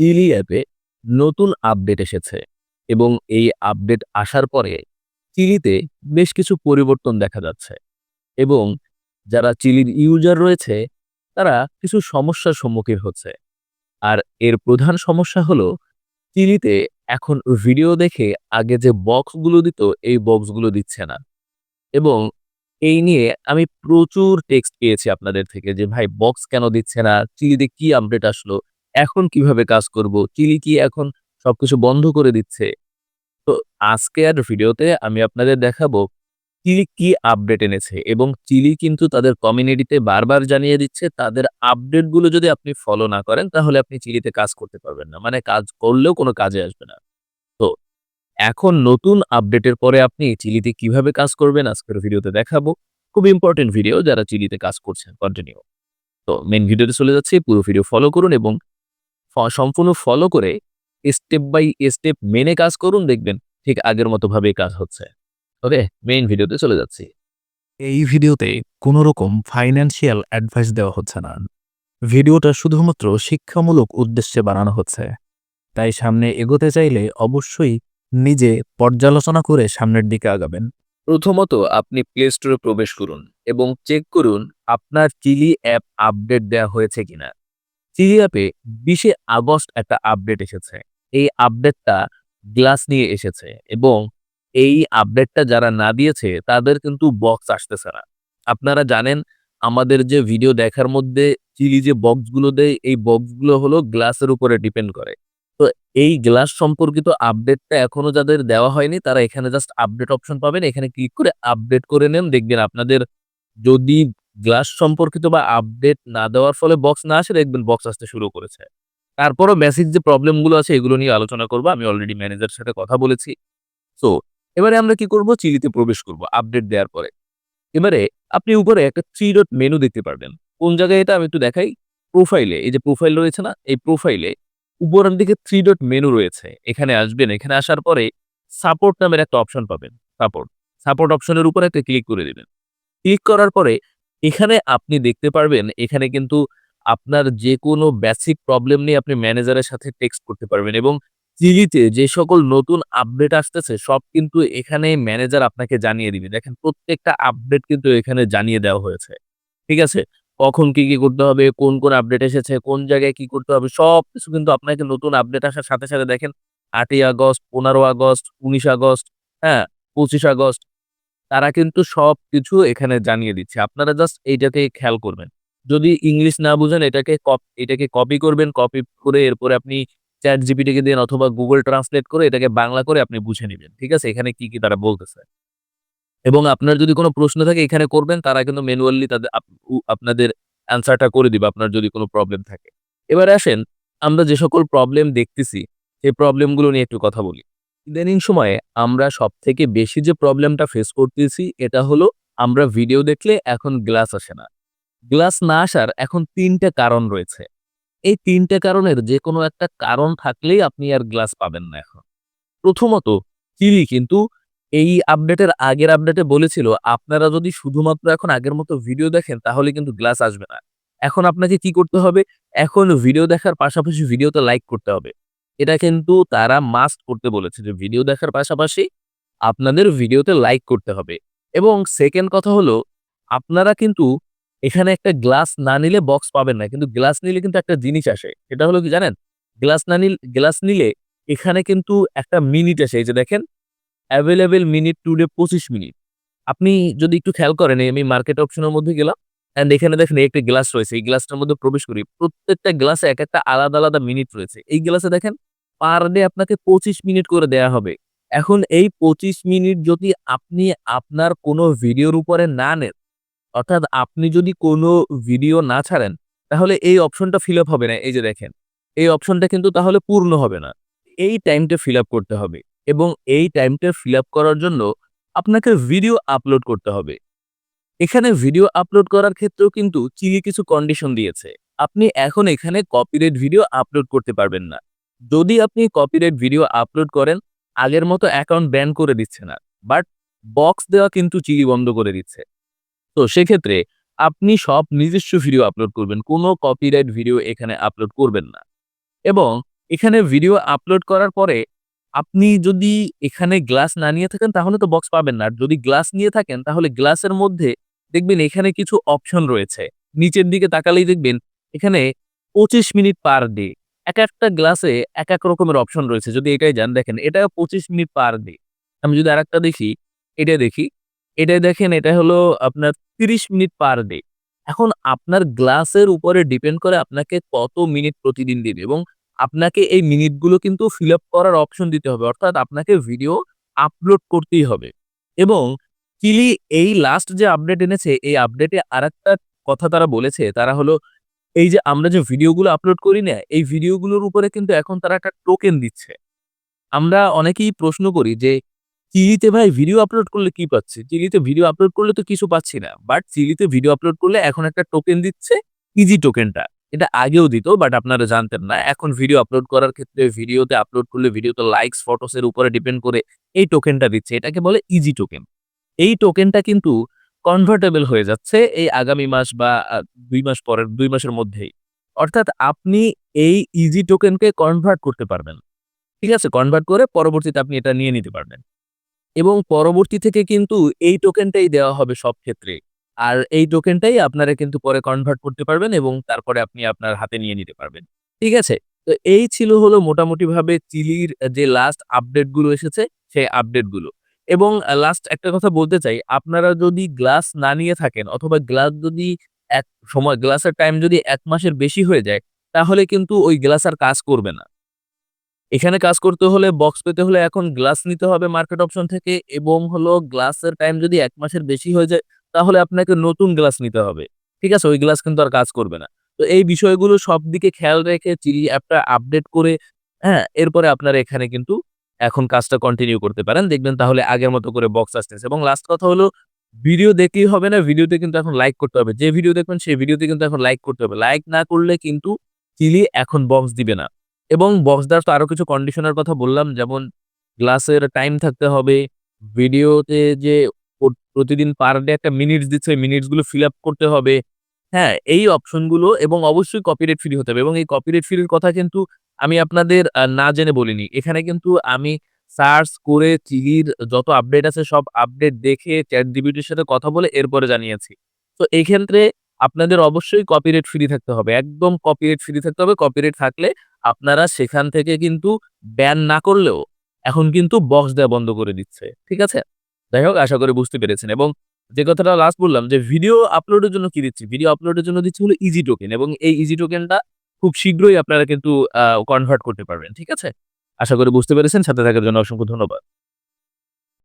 Chilli অ্যাপে নতুন update এসেছে এবং এই আপডেট আসার পরে চিলিতে বেশ কিছু পরিবর্তন দেখা যাচ্ছে এবং যারা চিলির ইউজার রয়েছে, তারা কিছু সমস্যার সম্মুখীন হচ্ছে। আর এর প্রধান সমস্যা হলো, চিলিতে এখন ভিডিও দেখে আগে যে বক্সগুলো দিত, এই বক্সগুলো দিচ্ছে না। এবং এই নিয়ে আমি প্রচুর টেক্সট পেয়েছি আপনাদের থেকে যে, ভাই, বক্স কেন দিচ্ছে না? চিলিতে কি আপডেট আসলো? এখন কীভাবে কাজ করব? চিলি কি এখন সবকিছু বন্ধ করে দিচ্ছে? তো আজকে আর ভিডিওতে আমি আপনাদের দেখাবো চিলি কি আপডেট এনেছে এবং চিলি কিন্তু তাদের কমিউনিটিতে বারবার জানিয়ে দিচ্ছে, তাদের আপডেটগুলো যদি আপনি ফলো না করেন, তাহলে আপনি চিলিতে কাজ করতে পারবেন না। মানে কাজ করলেও কোনো কাজে আসবে না। তো এখন নতুন আপডেটের পরে আপনি চিলিতে কীভাবে কাজ করবেন আজকের ভিডিওতে দেখাবো। খুব ইম্পর্টেন্ট ভিডিও যারা চিলিতে কাজ করছেন কন্টিনিউ তো মেন ভিডিওতে চলে যাচ্ছি, পুরো ভিডিও ফলো করুন এবং সম্পূর্ণ ফলো করে স্টেপ বাই স্টেপ মেনে কাজ করুন দেখবেন ঠিক আগের মতো ভাবেই কাজ হচ্ছে। ওকে মেইন ভিডিওতে চলে যাচ্ছি। এই ভিডিওতে কোনো রকম ফাইন্যান্সিয়াল অ্যাডভাইস দেওয়া হচ্ছে না। ভিডিওটা শুধুমাত্র শিক্ষামূলক উদ্দেশ্যে বানানো হচ্ছে। তাই সামনে এগোতে চাইলে অবশ্যই নিজে পর্যালোচনা করে সামনের দিকে আগাবেন। প্রথমত আপনি প্লে স্টোরে প্রবেশ করুন এবং চেক করুন আপনার চিলি অ্যাপ আপডেট দেওয়া হয়েছে কিনা। অ্যাপে বিশে আগস্ট একটা আপডেট এসেছে। এই আপডেটটা গ্লাস নিয়ে এসেছে এবং এই আপডেটটা যারা না দিয়েছে, তাদের কিন্তু বক্স আসতেছে না। আপনারা জানেন, আমাদের যে ভিডিও দেখার মধ্যে চিলি যে বক্সগুলো দেয়, এই বক্সগুলো হলো গ্লাসের উপরে ডিপেন্ড করে। তো এই গ্লাস সম্পর্কিত আপডেটটা এখনও যাদের দেওয়া হয়নি, তারা এখানে জাস্ট আপডেট অপশন পাবেন। এখানে ক্লিক করে আপডেট করে নেন। দেখবেন আপনাদের যদি গ্লাস সম্পর্কিত বা আপডেট না দেওয়ার ফলে বক্স না আসে, দেখবেন বক্স আসতে শুরু করেছে। তারপরও বেসিক যে প্রবলেমগুলো আছে, এগুলো নিয়ে আলোচনা করব। আমি অলরেডি ম্যানেজারের সাথে কথা বলেছি। সো এবারে আমরা কি করব? চিলিতে প্রবেশ করব আপডেট দেওয়ার পরে। এবারে আপনি উপরে একটা থ্রি ডট মেনু দেখতে পারবেন। কোন জায়গায় এটা আমি একটু দেখাই? প্রোফাইলে এই যে প্রোফাইল রয়েছে না, এই প্রোফাইলে উপরের দিকে থ্রি ডট মেনু রয়েছে। এখানে আসবেন, এখানে আসার পরে সাপোর্ট নামের একটা অপশন পাবেন সাপোর্ট সাপোর্ট অপশনের উপরে একটা ক্লিক করে দেবেন। ক্লিক করার পরে এখানে আপনি দেখতে পারবেন, এখানে কিন্তু আপনার যে কোনো বেসিক প্রবলেম নিয়ে আপনি ম্যানেজারের সাথে টেক্সট করতে পারবেন এবং চিলিতে যে সকল নতুন আপডেট আসতেছে, সব কিন্তু এখানে ম্যানেজার আপনাকে জানিয়ে দিবে। দেখেন, প্রত্যেকটা আপডেট কিন্তু এখানে জানিয়ে দেওয়া হয়েছে। ঠিক আছে? কখন কি কি করতে হবে, কোন কোন আপডেট এসেছে, কোন জায়গায় কি করতে হবে সব কিছু কিন্তু আপনাকে নতুন আপডেট আসার সাথে সাথে দেখেন, আটই আগস্ট পনেরো আগস্ট, উনিশ আগস্ট হ্যাঁ পঁচিশ আগস্ট তারা কিন্তু সব কিছু এখানে জানিয়ে দিচ্ছে। আপনারা জাস্ট এইটাকে খেয়াল করবেন। যদি ইংলিশ না বুঝেন, এটাকে কপ এটাকে কপি করবেন কপি করে এরপরে আপনি চ্যাট জিপিটিকে দেন অথবা গুগল ট্রান্সলেট করে এটাকে বাংলা করে আপনি বুঝে নেবেন। ঠিক আছে? এখানে কি কি তারা বলতেছে? এবং আপনার যদি কোনো প্রশ্ন থাকে, এখানে করবেন, তারা কিন্তু ম্যানুয়ালি তাদের আপনাদের অ্যান্সারটা করে দিবে, আপনার যদি কোনো প্রবলেম থাকে। এবার আসেন, আমরা যে সকল প্রবলেম দেখতেছি, সেই প্রবলেমগুলো নিয়ে একটু কথা বলি। ইদানিং সময়ে আমরা সব থেকে বেশি যে প্রবলেমটা ফেস করতেছি, এটা হলো আমরা ভিডিও দেখলে এখন গ্লাস আসে না। গ্লাস না আসার এখন তিনটে কারণ রয়েছে। এই তিনটে কারণের যে কোনো একটা কারণ থাকলেই আপনি আর গ্লাস পাবেন না এখন। প্রথমত চিলি কিন্তু এই আপডেটের আগের আপডেটে বলেছিল, আপনারা যদি শুধুমাত্র এখন আগের মতো ভিডিও দেখেন, তাহলে কিন্তু গ্লাস আসবে না। এখন আপনাকে কি করতে হবে? এখন ভিডিও দেখার পাশাপাশি ভিডিওতে লাইক করতে হবে। এটা কিন্তু তারা মাস্ট করতে বলেছে যে ভিডিও দেখার পাশাপাশি আপনাদের ভিডিওতে লাইক করতে হবে। এবং সেকেন্ড কথা হলো, আপনারা কিন্তু এখানে একটা গ্লাস না নিলে বক্স পাবেন না, কিন্তু গ্লাস নিলে কিন্তু একটা জিনিস আসে। সেটা হলো কি জানেন? গ্লাস না নিল গ্লাস নিলে এখানে কিন্তু একটা মিনিট আসে, এই যে দেখেন অ্যাভেলেবেল মিনিট টুডে পঁচিশ মিনিট আপনি যদি একটু খেয়াল করেন আমি মার্কেট অপশনের মধ্যে গেলাম অ্যান্ড এখানে দেখেন এই একটা গ্লাস রয়েছে, এই গ্লাসটার মধ্যে প্রবেশ করি। প্রত্যেকটা গ্লাসে এক একটা আলাদা আলাদা মিনিট রয়েছে। এই গ্লাসে দেখেন পার ডে আপনাকে পঁচিশ মিনিট করে দেয়া হবে। এখন এই পঁচিশ মিনিট যদি আপনি আপনার কোনো ভিডিওর উপরে না নেন, অর্থাৎ আপনি যদি কোনো ভিডিও না ছাড়েন, তাহলে এই অপশনটা ফিল আপ হবে না। এই যে দেখেন, এই অপশনটা কিন্তু তাহলে পূর্ণ হবে না। এই টাইমটা ফিল আপ করতে হবে এবং এই টাইমটা ফিল আপ করার জন্য আপনাকে ভিডিও আপলোড করতে হবে। এখানে ভিডিও আপলোড করার ক্ষেত্রেও কিন্তু চিলি কিছু কন্ডিশন দিয়েছে। আপনি এখন এখানে কপিরাইট ভিডিও আপলোড করতে পারবেন না। যদি আপনি কপিরাইট ভিডিও আপলোড করেন, আগের মতো অ্যাকাউন্ট ব্যান করে দিচ্ছে না বাট বক্স দেওয়া কিন্তু চিলি বন্ধ করে দিচ্ছে তো সেক্ষেত্রে আপনি সব নিজস্ব ভিডিও আপলোড করবেন, কোনো কপিরাইট ভিডিও এখানে আপলোড করবেন না এবং এখানে ভিডিও আপলোড করার পরে আপনি যদি এখানে গ্লাস না নিয়ে থাকেন, তাহলে তো বক্স পাবেন না। আর যদি গ্লাস নিয়ে থাকেন, তাহলে গ্লাসের মধ্যে দেখবেন এখানে কিছু অপশন রয়েছে। নিচের দিকে তাকালেই দেখবেন এখানে ২৫ মিনিট পার ডে। একেকটা গ্লাসে এক এক রকমের অপশন রয়েছে। যদি এটাই যান দেখেন এটা ২৫ মিনিট পার ডে। আমি যদি আরেকটা দেখি, এটা দেখি। এটায় দেখেন এটা হলো আপনার ৩০ মিনিট পার ডে। এখন আপনার গ্লাসের উপরে ডিপেন্ড করে আপনাকে কত মিনিট প্রতিদিন দিবে এবং আপনাকে এই মিনিটগুলো কিন্তু ফিল আপ করার অপশন দিতে হবে। অর্থাৎ আপনাকে ভিডিও আপলোড করতেই হবে। এবং কিলি এই লাস্ট যে আপডেট এনেছে এই আপডেটে আরেকটা কথা তারা বলেছে তারা হলো এই যে আমরা যে ভিডিওগুলো আপলোড করি না, এই ভিডিওগুলোর উপরে কিন্তু এখন তারা একটা টোকেন দিচ্ছে। আমরা অনেকেই প্রশ্ন করি যে চিলিতে ভাই ভিডিও আপলোড করলে কি পাচ্ছি? চিলিতে ভিডিও আপলোড করলে তো কিছু পাচ্ছি না। বাট চিলিতে ভিডিও আপলোড করলে এখন একটা টোকেন দিচ্ছে ইজি টোকেনটা। এটা আগেও দিত বাট আপনারা জানতেন না। এখন ভিডিও আপলোড করার ক্ষেত্রে ভিডিওতে আপলোড করলে ভিডিওতে লাইকস, ফটোসের উপরে ডিপেন্ড করে এই টোকেনটা দিচ্ছে। এটাকে বলে ইজি টোকেন। এই টোকেনটা কিন্তু কনভার্টেবল হয়ে যাচ্ছে এই আগামী মাস বা দুই মাস পরের, দুই মাসের মধ্যেই। অর্থাৎ আপনি এই ইজি টোকেনকে কনভার্ট করতে পারবেন। ঠিক আছে? কনভার্ট করে পরবর্তীতে আপনি এটা নিয়ে নিতে পারবেন। এবং পরবর্তী থেকে কিন্তু এই টোকেনটাই দেওয়া হবে সব ক্ষেত্রে। আর এই টোকেনটাই আপনারা কিন্তু পরে কনভার্ট করতে পারবেন এবং তারপরে আপনি আপনার হাতে নিয়ে নিতে পারবেন। ঠিক আছে? তো এই ছিল হলো মোটামুটিভাবে চিলির যে লাস্ট আপডেটগুলো এসেছে, সেই আপডেটগুলো। এবং লাস্ট একটা কথা বলতে চাই, আপনারা যদি গ্লাস না নিয়ে থাকেন অথবা গ্লাস যদি এক সময় গ্লাসের টাইম যদি এক মাসের বেশি হয়ে যায়, তাহলে কিন্তু ওই গ্লাস আর কাজ করবে না। এখানে কাজ করতে হলে বক্স পেতে হলে এখন গ্লাস নিতে হবে মার্কেট অপশন থেকে এবং হলো গ্লাসের টাইম যদি এক মাসের বেশি হয়ে যায়, তাহলে আপনাকে নতুন গ্লাস নিতে হবে। ঠিক আছে? ওই গ্লাস কিন্তু আর কাজ করবে না। তো এই বিষয়গুলো সব দিকে খেয়াল রেখে চিলি অ্যাপটা আপডেট করে, হ্যাঁ? এরপরে আপনারা এখানে কিন্তু এখন কাজটা কন্টিনিউ করতে পারেন। দেখবেন তাহলে আগের মতো করে বক্স আসতেছে এবং লাস্ট কথা হলো ভিডিও দেখলেই হবে না, ভিডিওতে কিন্তু এখন লাইক করতে হবে। যে ভিডিও দেখবেন সেই ভিডিওতে কিন্তু এখন লাইক করতে হবে। লাইক না করলে কিন্তু চিলি এখন বক্স দিবে না। এবং বক্স দেওয়ার তো আরও কিছু কন্ডিশনের কথা বললাম যেমন গ্লাসের টাইম থাকতে হবে, ভিডিওতে যে প্রতিদিন পার ডে একটা মিনিটস দিচ্ছে ওই মিনিটসগুলো ফিল আপ করতে হবে। হ্যাঁ? এই অপশনগুলো এবং অবশ্যই কপিরাইট ফ্রি হতে হবে এবং এই কপিরাইট ফ্রির কথা কিন্তু আমি আপনাদের না জেনে বলিনি। এখানে কিন্তু আমি সার্চ করে চিলির যত আপডেট আছে সব আপডেট দেখে ChatGPT-র সাথে কথা বলে এরপরে জানিয়েছি। তো এই ক্ষেত্রে আপনাদের অবশ্যই কপিরাইট ফ্রি থাকতে হবে। একদম কপিরাইট ফ্রি থাকতে হবে। কপিরাইট থাকলে আপনারা সেখান থেকে কিন্তু ব্যান না করলেও এখন কিন্তু বক্স দেওয়া বন্ধ করে দিচ্ছে। ঠিক আছে? যাই হোক, আশা করি বুঝতে পেরেছেন এবং যে কথাটা লাস্ট বললাম যে ভিডিও আপলোডের জন্য কি দিচ্ছি? ভিডিও আপলোডের জন্য দিচ্ছি হলো ইজি টোকেন এবং এই ইজি টোকেনটা খুব শীঘ্রই আপনারা কিন্তু কনভার্ট করতে পারবেন। ঠিক আছে? আশা করি বুঝতে পেরেছেন। সাথে থাকার জন্য অসংখ্য ধন্যবাদ।